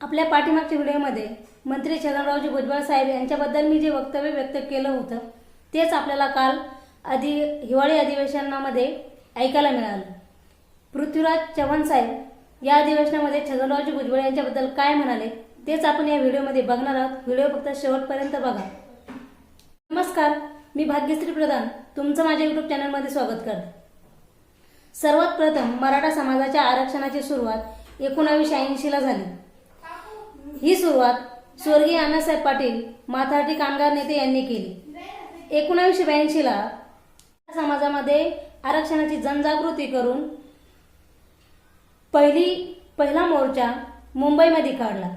आपल्या पाठीमागच्या व्हिडिओमध्ये मंत्री छगनरावजी भुजबळ साहेब यांच्याबद्दल मी जे वक्तव्य व्यक्त केलं होतं तेच आपल्याला काल अधि हिवाळी अधिवेशनामध्ये ऐकायला मिळालं. पृथ्वीराज चव्हाण साहेब या अधिवेशनामध्ये छगनरावजी भुजबळ यांच्याबद्दल काय म्हणाले तेच आपण या व्हिडिओमध्ये बघणार आहोत. व्हिडिओ फक्त शेवटपर्यंत बघा. नमस्कार मी भाग्यश्री प्रधान. तुमचं माझ्या युट्यूब चॅनलमध्ये स्वागत करते. सर्वात प्रथम मराठा समाजाच्या आरक्षणाची सुरुवात एकोणावीसशे ऐंशीला झाली. ही सुरुवात स्वर्गीय अण्णासाहेब पाटील माथाडी कामगार नेते यांनी केली. एकोणावीसशे ब्याऐंशीला समाजामध्ये आरक्षणाची जनजागृती करून पहिली पहिला मोर्चा मुंबईमध्ये काढला.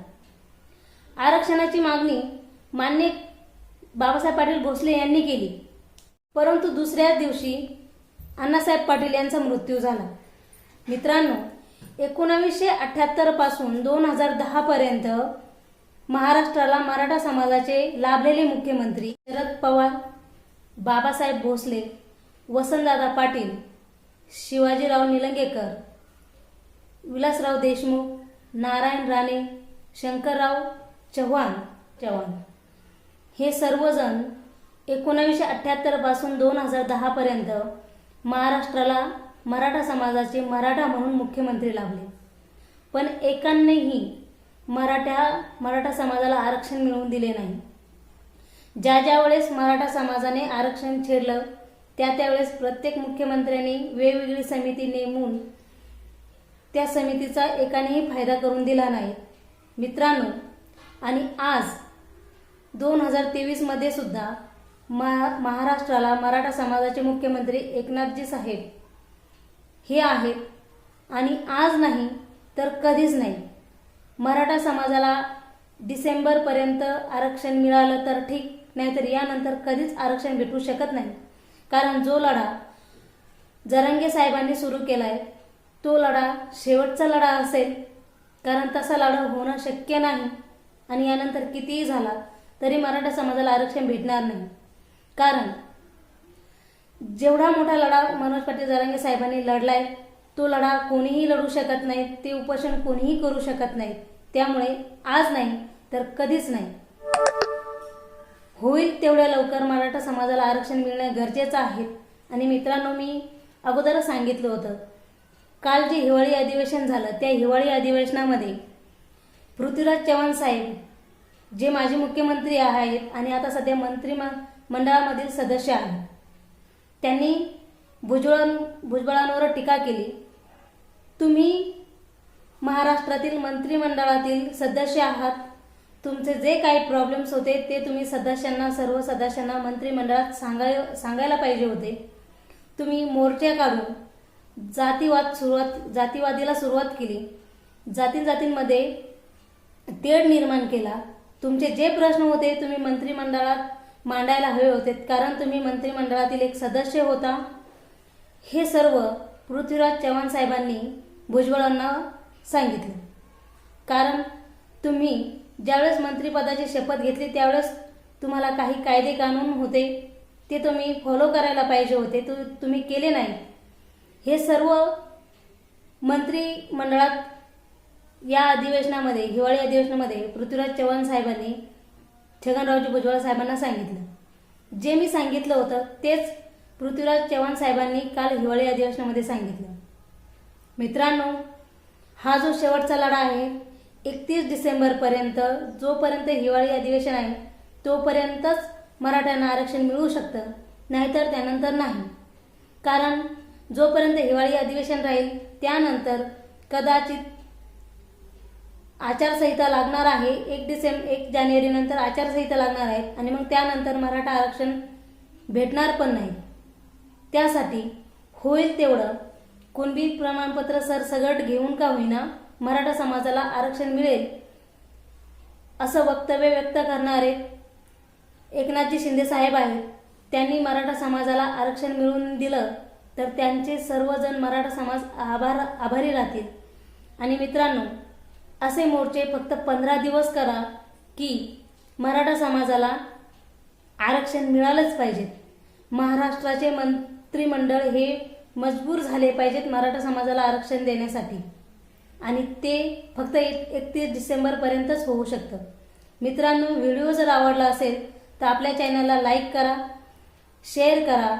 आरक्षणाची मागणी मान्य बाबासाहेब पाटील भोसले यांनी केली. परंतु दुसऱ्याच दिवशी अण्णासाहेब पाटील यांचा मृत्यू झाला. मित्रांनो एकोणावीसशे अठ्ठ्याहत्तरपासून दोन हजार दहा पर्यंत महाराष्ट्राला मराठा समाजाचे लाभलेले मुख्यमंत्री शरद पवार बाबासाहेब भोसले वसंतदादा पाटील शिवाजीराव निलंगेकर विलासराव देशमुख नारायण राणे शंकरराव चव्हाण चव्हाण. हे सर्वजण एकोणावीसशे अठ्ठ्याहत्तरपासून दोन हजार दहा पर्यंत महाराष्ट्राला मराठा समाजाचे मराठा म्हणून मुख्यमंत्री लाभले. पण एकांनीही मराठा मराठा समाजाला आरक्षण मिळवून दिले नाही. ज्या ज्या वेळेस मराठा समाजाने आरक्षण छेडलं त्या त्यावेळेस प्रत्येक मुख्यमंत्र्यांनी वेगवेगळी समिती नेमून त्या समितीचा एकानेही फायदा करून दिला नाही. मित्रांनो आणि आज दोन हजार तेवीसमध्ये सुद्धा महा महाराष्ट्राला मराठा समाजाचे मुख्यमंत्री एकनाथजी साहेब हे आहेत. आणि आज नाही तर कधीच नाही. मराठा समाजाला डिसेंबरपर्यंत आरक्षण मिळालं तर ठीक नाहीतर यानंतर कधीच आरक्षण भेटू शकत नाही. कारण जो लढा जरंगे साहेबांनी सुरू केला आहे तो लढा शेवटचा लढा असेल. कारण तसा लढा होणं शक्य नाही. आणि यानंतर कितीही झाला तरी मराठा समाजाला आरक्षण भेटणार नाही. कारण जेवढा मोठा लढा मनोज पाटील जरांगे साहेबांनी लढलाय तो लढा कोणीही लढू शकत नाही ते उपोषण कोणीही करू शकत नाही. त्यामुळे आज नाही तर कधीच नाही. होईल तेवढ्या लवकर मराठा समाजाला आरक्षण मिळणं गरजेचं आहे. आणि मित्रांनो मी अगोदरच सांगितलं होतं काल जे हिवाळी अधिवेशन झालं त्या हिवाळी अधिवेशनामध्ये पृथ्वीराज चव्हाण साहेब जे माजी मुख्यमंत्री आहेत आणि आता सध्या मंत्री मंडळामधील सदस्य आहेत त्यांनी भुजबळ भुजबळांवर टीका केली. तुम्ही महाराष्ट्रातील मंत्रिमंडळातील सदस्य आहात. तुमचे जे काही प्रॉब्लेम्स होते ते तुम्ही सदस्यांना सर्व सदस्यांना मंत्रिमंडळात सांगाय सांगायला पाहिजे होते. तुम्ही मोर्चे काढून जातीवाद सुरुवात जातीवादीला सुरुवात केली. जाती जातींमध्ये तेढ निर्माण केला. तुमचे जे प्रश्न होते तुम्ही मंत्रिमंडळात मांडायला हवे होते. कारण तुम्ही मंत्रिमंडळातील एक सदस्य होता. हे सर्व पृथ्वीराज चव्हाण साहेबांनी भुजबळांना सांगितले. कारण तुम्ही ज्यावेळेस मंत्रिपदाची शपथ घेतली त्यावेळेस तुम्हाला काही कायदे कानून होते. ते तुम्ही फॉलो करायला पाहिजे होते. तु तुम्ही केले नाही. हे सर्व मंत्रिमंडळात या अधिवेशनामध्ये हिवाळी अधिवेशनामध्ये पृथ्वीराज चव्हाण साहेबांनी छगनरावजी भुजबळ साहेबांना सांगितलं. जे मी सांगितलं होतं तेच पृथ्वीराज चव्हाण साहेबांनी काल हिवाळी अधिवेशनामध्ये सांगितलं. मित्रांनो हा जो शेवटचा लढा आहे एकतीस डिसेंबरपर्यंत जोपर्यंत हिवाळी अधिवेशन आहे तोपर्यंतच मराठ्यांना आरक्षण मिळू शकतं नाहीतर त्यानंतर नाही. कारण जोपर्यंत हिवाळी अधिवेशन राहील त्यानंतर कदाचित आचारसंहिता लागणार आहे. एक डिसेंबर एक जानेवारीनंतर आचारसंहिता लागणार आहे. आणि मग त्यानंतर मराठा आरक्षण भेटणार पण नाही. त्यासाठी होईल तेवढं. कुणबी प्रमाणपत्र सरसगट घेऊन का होईना मराठा समाजाला आरक्षण मिळेल असं वक्तव्य व्यक्त करणारे एकनाथजी शिंदे साहेब आहेत. त्यांनी मराठा समाजाला आरक्षण मिळवून दिलं तर त्यांचे सर्वजण मराठा समाज आभार आभारी राहतील. आणि मित्रांनो असे मोर्चे फक्त पंधरा दिवस करा की मराठा समाजाला आरक्षण मिळालंच पाहिजे. महाराष्ट्राचे मंत्रिमंडळ हे मजबूर झाले पाहिजेत मराठा समाजाला आरक्षण देण्यासाठी. आणि ते फक्त एक एकतीस डिसेंबरपर्यंतच होऊ शकतं. मित्रांनो व्हिडिओ जर आवडला असेल तर आपल्या चॅनलला लाईक करा शेअर करा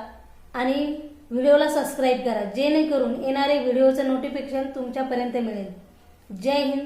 आणि व्हिडिओला सबस्क्राईब करा. जेणेकरून येणारे व्हिडिओचं नोटिफिकेशन तुमच्यापर्यंत मिळेल. जय हिंद.